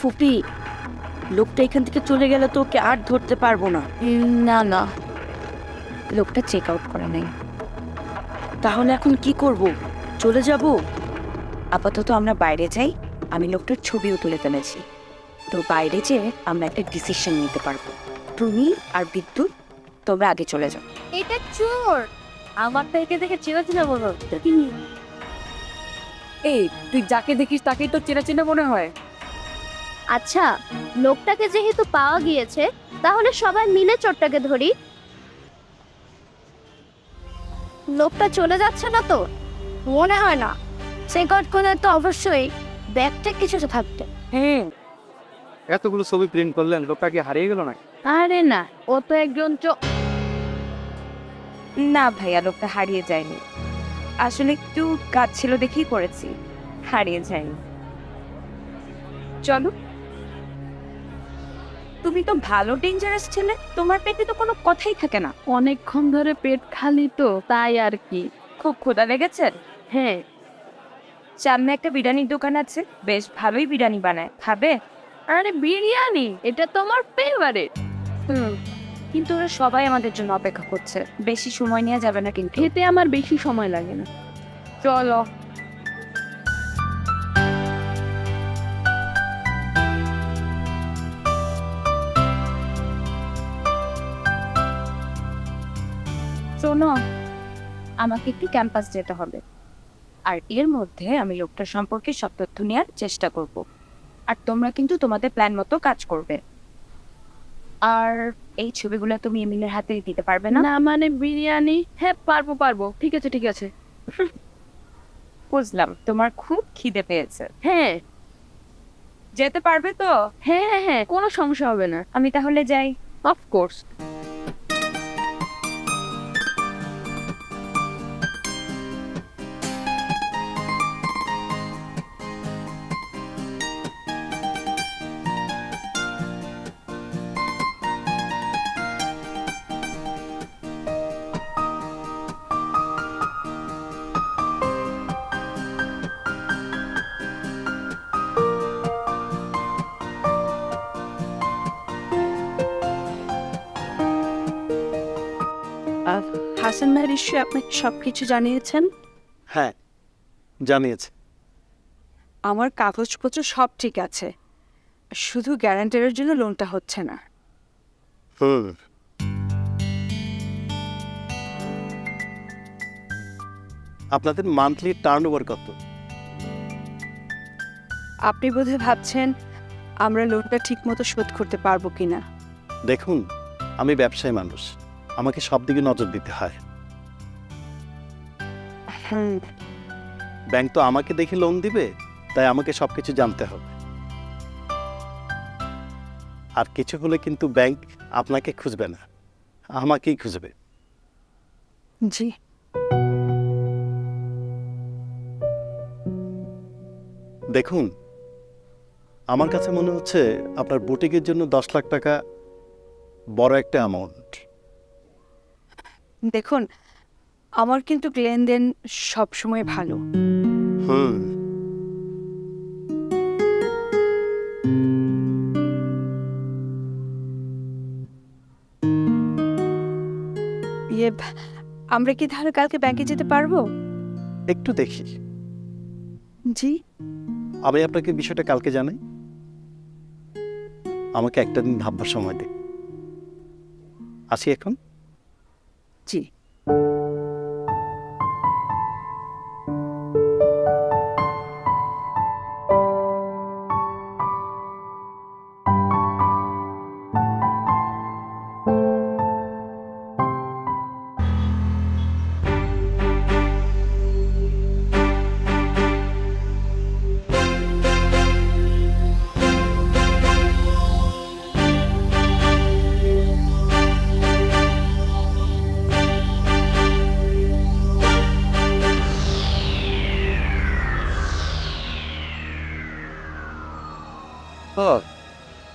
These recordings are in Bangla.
ফুপি লোকটা এখান থেকে চলে গেলে তো ওকে আর ধরতে পারব না। না না। লোকটা চেক আউট করে নাই। তাহলে এখন কি করব? চলে যাব? আপাতত আমরা বাইরে যাই। আমি লোকটার ছবিও তুলে ফেলেছি তো বাইরে যেয়ে আমরা একটা ডিসিশন নিতে পারব। তুমি আর বিদ্যুৎ তোমরা আগে চলে যাও। এটা চোর! আমার তো একে দেখে চেনা চেনা মনে হচ্ছে। এই তুই যাকে দেখিস তাকেই তো চেনা চেনা মনে হয়। আচ্ছা লোকটাকে যেহেতু পাওয়া গিয়েছে তাহলে সবাই মিলে চোরটাকে ধরি। লোকটা চলে যাচ্ছে না তো? মনে হয় না। চেকআউট করলে তো অবশ্যই ব্যাগটা কিছু থাকতে। হ্যাঁ এতগুলো ছবি প্রিন্ট করলেন লোকটা কি হারিয়ে গেল না আরে না ও তো একজন চোর না ভাইয়া লোকটা হারিয়ে যায়নি। আসলে একটু কাজ ছিল দেখেই করেছি হারিয়ে যায়নি। চলো তুমি তো ভালো ডেঞ্জারাস ছেলে তোমার পেটে তো কোনো কথাই থাকে না। অনেকক্ষণ ধরে পেট খালি তো তাই আর কি। খুব ক্ষুধা লেগেছে? হ্যাঁ। সামনে একটা বিরিয়ানির দোকান আছে বেশ ভালোই বিরিয়ানি বানায়। খাবে? আরে বিরিয়ানি এটা তো আমার ফেভারিট হুম কিন্তু ওরা সবাই আমাদের জন্য অপেক্ষা করছে। বেশি সময় নেওয়া যাবে না কিন্তু। খেতে আমার বেশি সময় লাগে না। চলো। শোনো আমাকে একটু ক্যাম্পাস যেতে হবে। আর এর মধ্যে আমি লোকটার সম্পর্কে সব তথ্য নেওয়ার চেষ্টা করব। আর তোমরা কিন্তু তোমাদের প্ল্যান মতো কাজ করবে। আর এই ছবিগুলো তুমি এমিলের হাতে দিতে পারবে না? না মানে বিরিয়ানি? হ্যাঁ পারব পারব। ঠিক আছে ঠিক আছে। বুঝলাম তোমার খুব খিদে পেয়েছে। হ্যাঁ। যেতে পারবে তো? হ্যাঁ হ্যাঁ হ্যাঁ কোনো সমস্যা হবে না। আমি তাহলে যাই। অফকোর্স হাসান ভাইয়ের ইস্যু আপনাকে সব কিছু জানিয়েছেন? হ্যাঁ জানিয়েছে। আমার কাগজপত্র সব ঠিক আছে। শুধু গ্যারান্টারের জন্য লোনটা হচ্ছে না। হুম। আপনাদের মান্থলি টার্ন ওভার কত? আপনি বোধহয় ভাবছেন আমরা লোনটা ঠিকমতো শোধ করতে পারব কিনা? দেখুন আমি ব্যবসায়ী মানুষ। আমাকে সব দিকে নজর দিতে হয়। ব্যাংক তো আমাকে দেখে লোন দিবে তাই আমাকে সব কিছু জানতে হবে। আর কিছু হলে কিন্তু ব্যাংক আপনাকে খুঁজবে না আমাকেই খুঁজবে। জি। দেখুন আমার কাছে মনে হচ্ছে আপনার বুটিকের জন্য দশ লাখ টাকা বড় একটা অ্যামাউন্ট দেখুন আমার কিন্তু লেনদেন সবসময় ভালো। হুম। ইয়ে আমরা কি তাহলে কালকে ব্যাংকে যেতে পারব? একটু দেখি। জি। আমি আপনাকে বিষয়টা কালকে জানাই। আমাকে একটা দিন ভাববার সময় দিন আসি এখন? জি।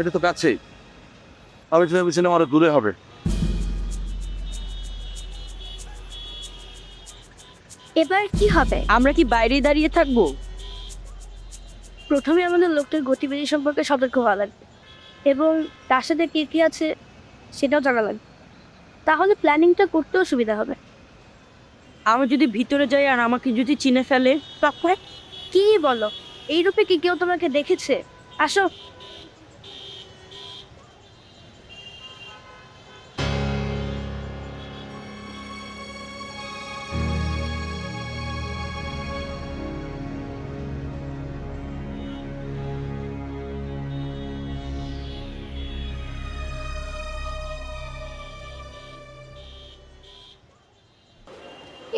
এটা তো কাছেই আমি তো ভেবেছিলাম আরও দূরে হবে। এবার কি হবে? আমরা কি বাইরে দাঁড়িয়ে থাকব? প্রথমে আমাদের লোকটার গতিবিধি সম্পর্কে সতর্ক হওয়া লাগবে। এবং তার সাথে কে কী আছে সেটাও জানা লাগবে। তাহলে প্ল্যানিংটা করতেও সুবিধা হবে। আমি যদি ভিতরে যাই আর আমাকে যদি চিনে ফেলে তখন? কি বলো? এই রূপে কি কেউ তোমাকে দেখেছে? আসো।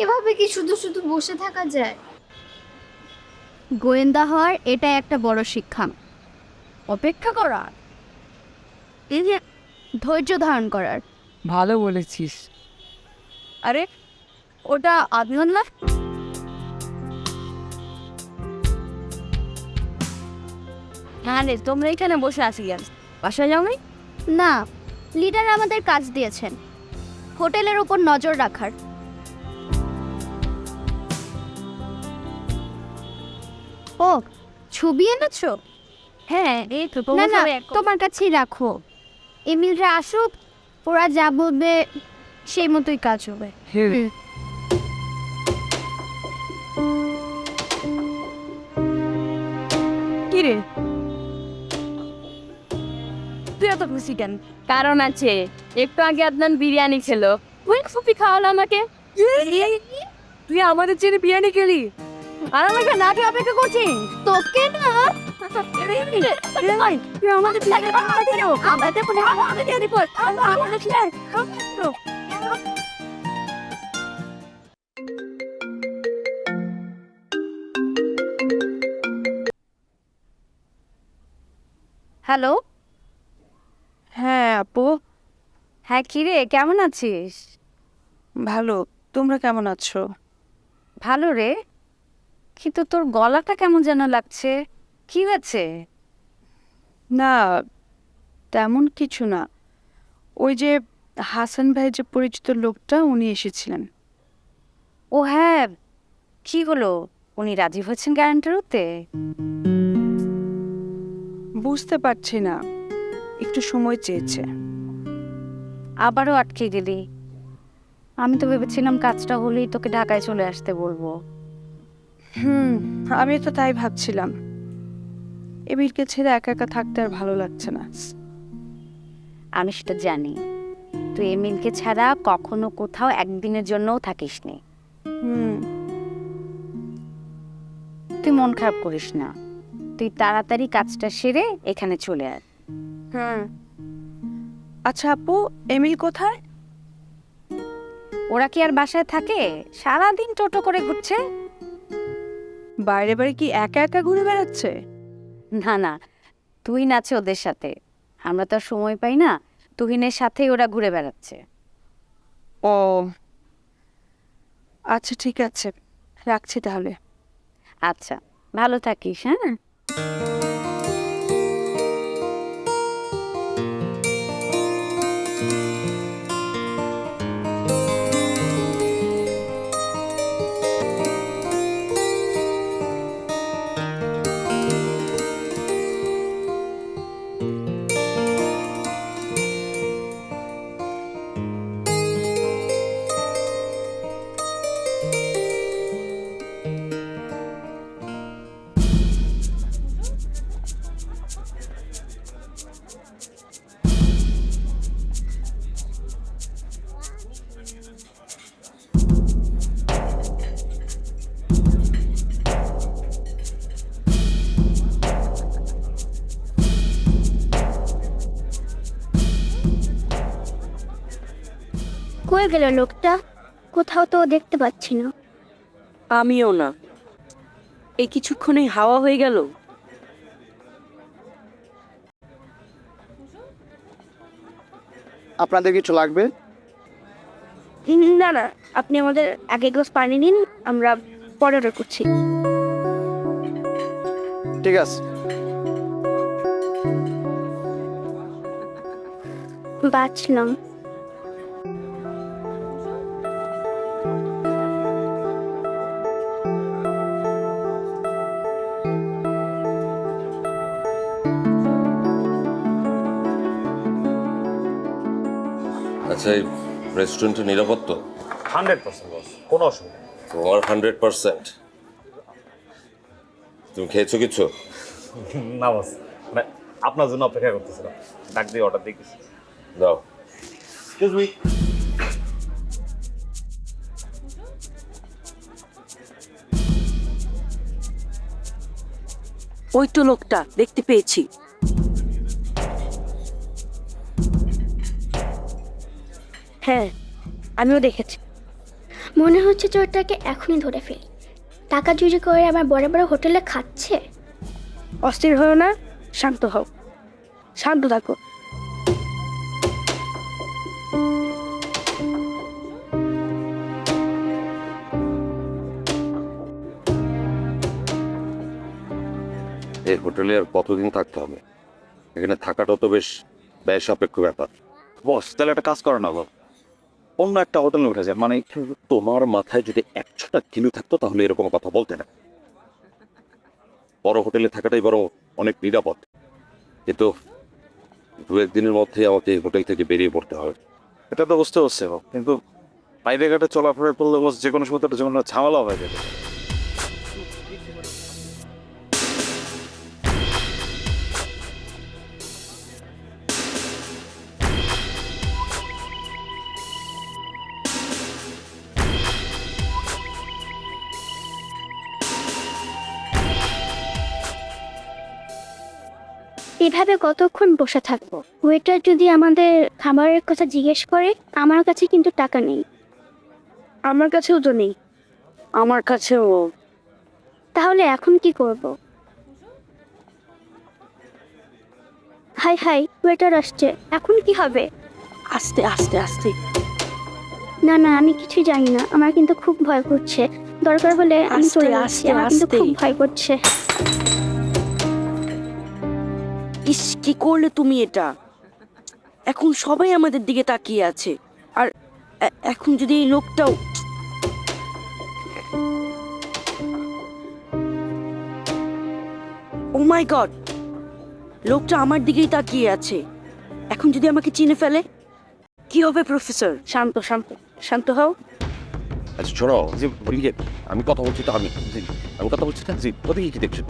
এভাবে কি শুধু শুধু বসে থাকা যায়? গোয়েন্দা হওয়ার এটা একটা বড় শিক্ষা। অপেক্ষা করার। এই যে ধৈর্য ধারণ করার। ভালো বলেছিস। আরে ওটা আদনান না হ্যাঁ রে তোমরা এখানে বসে আছি কেন? বাসায় যাও নাই না লিডার আমাদের কাজ দিয়েছেন। হোটেলের উপর নজর রাখার। ও ছবি এনেছো? হ্যাঁ এই তো না না তোমার কাছেই রাখো। এমিলরা আসুক ওরা যা বলবে সেই মতোই কাজ হবে। হুম। কি রে? তুই এত খুশি কেন? কারণ আছে একটু আগে আদনান বিরিয়ানি খেলো। ওই ফুপি খাওয়ালো আমাকে। তুই আমাদের চেনে বিরিয়ানি খেলি। আর আমাকে না খেয়ে অপেক্ষা করছিস? তোকে না? তুই হ্যালো। হ্যাঁ আপু। হ্যাঁ কিরে কেমন আছিস? ভালো। তোমরা কেমন আছো? ভালো রে। কিন্তু তোর গলাটা কেমন যেন লাগছে। কি হয়েছে? না তেমন কিছু না। ওই যে হাসান ভাই যে পরিচিত লোকটা উনি এসেছিলেন। ও হ্যাঁ কি হলো? উনি রাজি হয়েছেন গ্যারান্টার হতে বুঝতে পারছি না। একটু সময় চেয়েছে। আবারও আটকে গেলি। আমি তো ভেবেছিলাম কাজটা হলেই তোকে ঢাকায় চলে আসতে বলব। হুম আমি তো তাই ভাবছিলাম। এমিরকে ছেড়ে একা একা থাকতে আর ভালো লাগছে না। আমি সেটা জানি। তুই এমিলকে ছাড়া কখনো কোথাও একদিনের জন্যও থাকিস নি। হুম। তুই মন খারাপ করিস না। তুই তাড়াতাড়ি কাজটা সেরে এখানে চলে আয়। হুম। আচ্ছা আপু এমিল কোথায়? ওরা কি আর বাসায় থাকে? সারাদিন টোটো করে ঘুরছে? বাইরে বাইরে কি একা একা ঘুরে বেড়াচ্ছে? না না তুহিন আছে ওদের সাথে। আমরা তো আর সময় পাই না তুহিনের সাথেই ওরা ঘুরে বেড়াচ্ছে। ও আচ্ছা ঠিক আছে রাখছি তাহলে। আচ্ছা ভালো থাকিস হ্যাঁ? কই গেল লোকটা? কোথাও তো দেখতে পাচ্ছি না। আমিও না। এই কিছুক্ষণেই হাওয়া হয়ে গেল। আপনাদের কিছু লাগবে? না না আপনি আমাদের আগে গ্লাস পানি নিন আমরা পরে অর্ডার করছি। ঠিক আছে। বাঁচলাম। আচ্ছা এই রেস্টুরেন্টের নিরাপত্তা? Hundred percent boss. কোনো অসুবিধা নেই। তোমার হান্ড্রেড পার্সেন্ট? তুমি খেয়েছো কিছু? না বস। মানে আপনার জন্য অপেক্ষা করতেছিলাম। ডাক দিয়ে অর্ডার দিয়ে গেছি। দাও। এক্সকিউজ মি ওই তো লোকটা দেখতে পেয়েছি। হ্যাঁ আমিও দেখেছি। মনে হচ্ছে চোরটাকে এখনই ধরে ফেলি। টাকা চুরি করে আমার বড় বড় হোটেলে খাচ্ছে? অস্থির হও না শান্ত হও। শান্ত থাকো। এই হোটেলে আর কতদিন থাকতে হবে? এখানে থাকাটা তো বেশ ব্যয় সাপেক্ষ ব্যাপার। বস তাহলে একটা কাজ করো না বল অন্য একটা অবদান উঠে যায়। মানে তোমার মাথায় যদি একশোটা কিলো থাকতো, তাহলে এরকম কথা বলতে না। বড় হোটেলে থাকাটাই বড় অনেক নিরাপদ। কিন্তু দু একদিনের মধ্যে আমাকে হোটেল থেকে বেরিয়ে পড়তে হবে। এটা তো বুঝতে হচ্ছে কিন্তু বাইরে ঘাটে চলাফেরা করলে যে কোনো সময় তো কোনো ঝামেলা হয়ে যাবে। এভাবে কতক্ষণ বসে থাকব? ওয়েটার যদি আমাদের খাবারের কথা জিজ্ঞেস করে আমার কাছে কিন্তু টাকা নেই। আমার কাছেও তো নেই। আমার কাছেও। তাহলে এখন কি করব? হাই হাই ওয়েটার আসছে। এখন কি হবে? আস্তে আস্তে আস্তে। না না আমি কিছু জানি না। আমার কিন্তু খুব ভয় করছে। দরকার হলে আমি চলে আস্তে, আমার কিন্তু খুব ভয় করছে। ইস, কি করলে তুমি এটা? এখন সবাই আমাদের দিকে তাকিয়ে আছে। আর এখন যদি এই লোকটাও ও মাই গড, লোকটা আমার দিকেই তাকিয়ে আছে। এখন যদি আমাকে চিনে ফেলে, কি হবে প্রফেসর? শান্ত শান্ত শান্ত হও। আচ্ছা শোনো যে আমি কথা বলছি তো আমি আমি কথা বলছি না জি, ওদিকে কি দেখছি।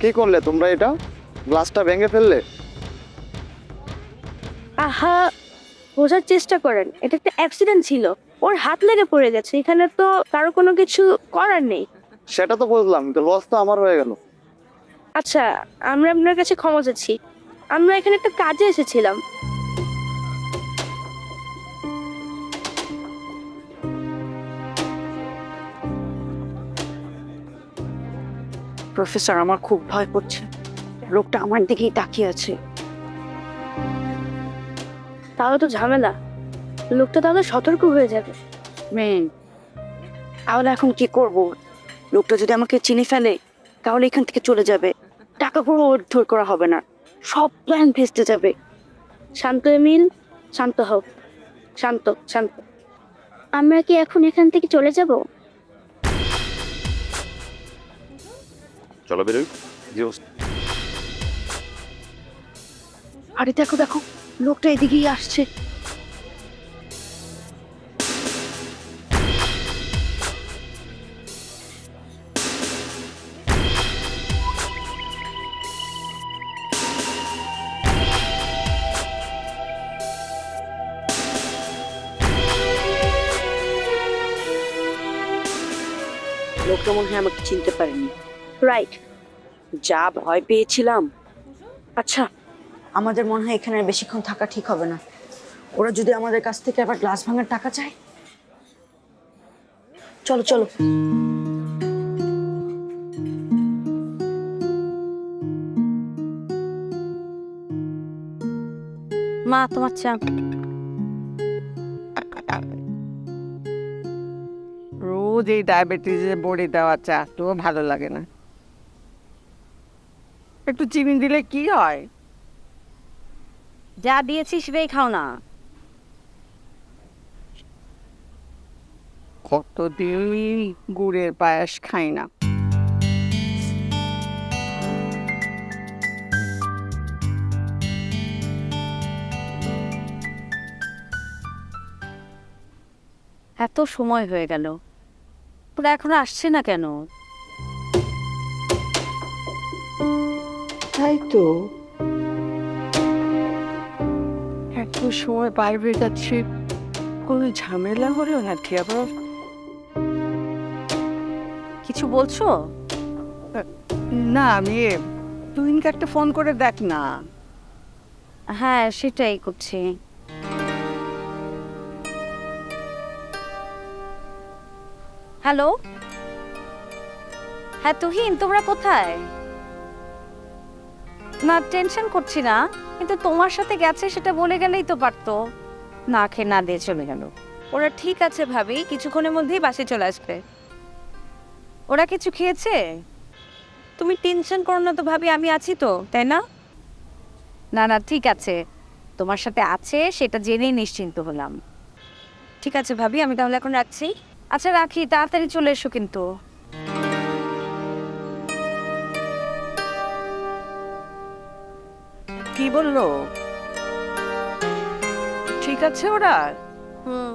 কি করলে তোমরা এটা? গ্লাসটা ভেঙে ফেললে? আহা বোঝার চেষ্টা করেন। এটা একটা অ্যাক্সিডেন্ট ছিল। ওর হাত লেগে পড়ে গেছে। এখানে তো কারও কোনো কিছু করার নেই। সেটা তো বুঝলাম তো লস তো আমার হয়ে গেল। আচ্ছা আমরা আপনার কাছে ক্ষমা চাচ্ছি। আমরা এখানে একটা কাজে এসেছিলাম। প্রফেসর আমার খুব ভয় করছে। লোকটা আমার দিকেই তাকিয়ে আছে। তাহলে তো ঝামেলা। লোকটা তাহলে সতর্ক হয়ে যাবে। মেন তাহলে এখন কি করব? লোকটা যদি আমাকে চিনে ফেলে তাহলে এখান থেকে চলে যাবে। টাকা পুরো উদ্ধার করা হবে না। সব প্ল্যান ভেস্তে যাবে। শান্ত এমিল। শান্ত হোক শান্ত শান্ত। আমরা কি এখন এখান থেকে চলে যাব? চলো বেরোই। জি আরে দেখো দেখো লোকটা এদিকেই আসছে। লোকটা মনে হয় আমাকে চিনতে পারেনি। রাইট যা ভয় পেয়েছিলাম। আচ্ছা আমাদের মনে হয় এখানে আর বেশিক্ষণ থাকা ঠিক হবে না। ওরা যদি আমাদের কাছ থেকে আবার গ্লাস ভাঙার টাকা চায়? চলো চলো। মা তোমার চা। রোজ এই ডায়াবেটিসের বড়ি দেওয়া চা তো ভালো লাগে না। একটু চিনি দিলে কি হয়? যা দিয়েছি সেটাই খাও না। কতদিন গুড়ের পায়েস খাই না। এত সময় হয়ে গেল। ওরা এখনও আসছে না কেন? তাই তো। এত সময় বাইরে যাচ্ছি কোনো ঝামেলা হলো নাকি আবার? কিছু বলছো? না আমি তুহিনকে একটা ফোন করে দেখ না। হ্যাঁ সেটাই করছি। হ্যালো? হ্যাঁ তুহিন তোমরা কোথায়? না, টেনশন করছি না। কিন্তু তোমার সাথে গেছে সেটা বলে গেলেই তো পারতো। না খেয়ে না দিয়ে চলে গেল। ওরা ঠিক আছে ভাবি, কিছুক্ষণের মধ্যেই বাসে চলে আসবে। ওরা কিছু খেয়েছে? তুমি টেনশন করো না তো ভাবি, আমি আছি তো, তাই না? না না, ঠিক আছে। তোমার সাথে আছে সেটা জেনেই নিশ্চিন্ত হলাম। ঠিক আছে ভাবি, আমি তাহলে এখন রাখছি। আচ্ছা রাখি, তাড়াতাড়ি চলে এসো কিন্তু। কি বলল? ঠিক আছে ওরা? হুম।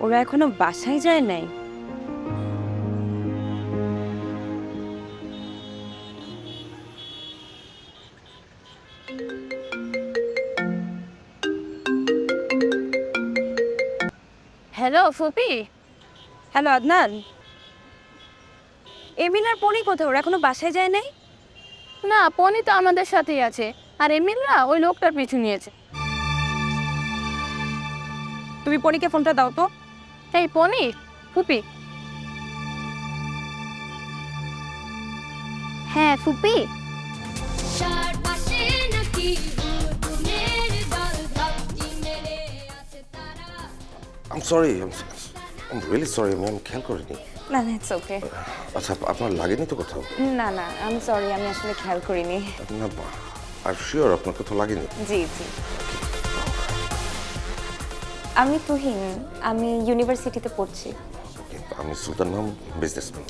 ওরা এখনও বাসায় যায় নাই? হ্যালো ফুপি? হ্যালো আদনান। এমিলার পনি কোথাও ওরা এখনও বাসায় যায় নাই? না পনি তো আমাদের সাথেই আছে। আর এমিলরা ওই লোকটার পিছু নিয়েছে। তুমি পনিকে ফোনটা দাও তো। এই পনি ফুপি। হ্যাঁ ফুপি। I'm sorry I'm really sorry আমি আমি খেয়াল করিনি। না না ইটস ওকে আচ্ছা আপনার লাগেনি তো কোথাও? না না আমি সরি আমি আসলে খেয়াল করিনি। না আর শিওর আপনার কোথাও লাগেনি। জি জি। আমি তুহিন আমি ইউনিভার্সিটিতে পড়ছি। আমি সুলতান মাহমুদ বিজনেসম্যান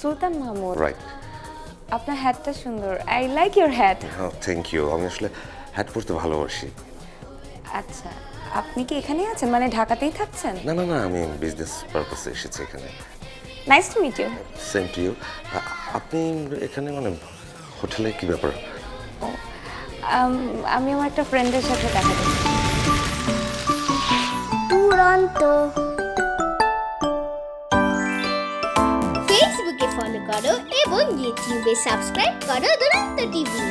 সুলতান মাহমুদ? রাইট আপনার হ্যাটটা সুন্দর। আই লাইক ইউর হ্যাট হ্যাঁ থ্যাংক ইউ আমি আসলে হ্যাট পরতে ভালোবাসি। আচ্ছা। আপনি কি এখানেই আছেন? মানে ঢাকাতেই থাকছেন? না না না আমি বিজনেস পারপাসে এসেছি এখানে। Nice to meet you same to you আপনি এখানে মানে হোটেলে কি ব্যাপার? আমি আমার একটা ফ্রেন্ডের সাথে দেখা করছি। দুরন্ত। ফেসবুকে ফলো করো এবং ইউটিউবে সাবস্ক্রাইব করো দুরন্ত টিভি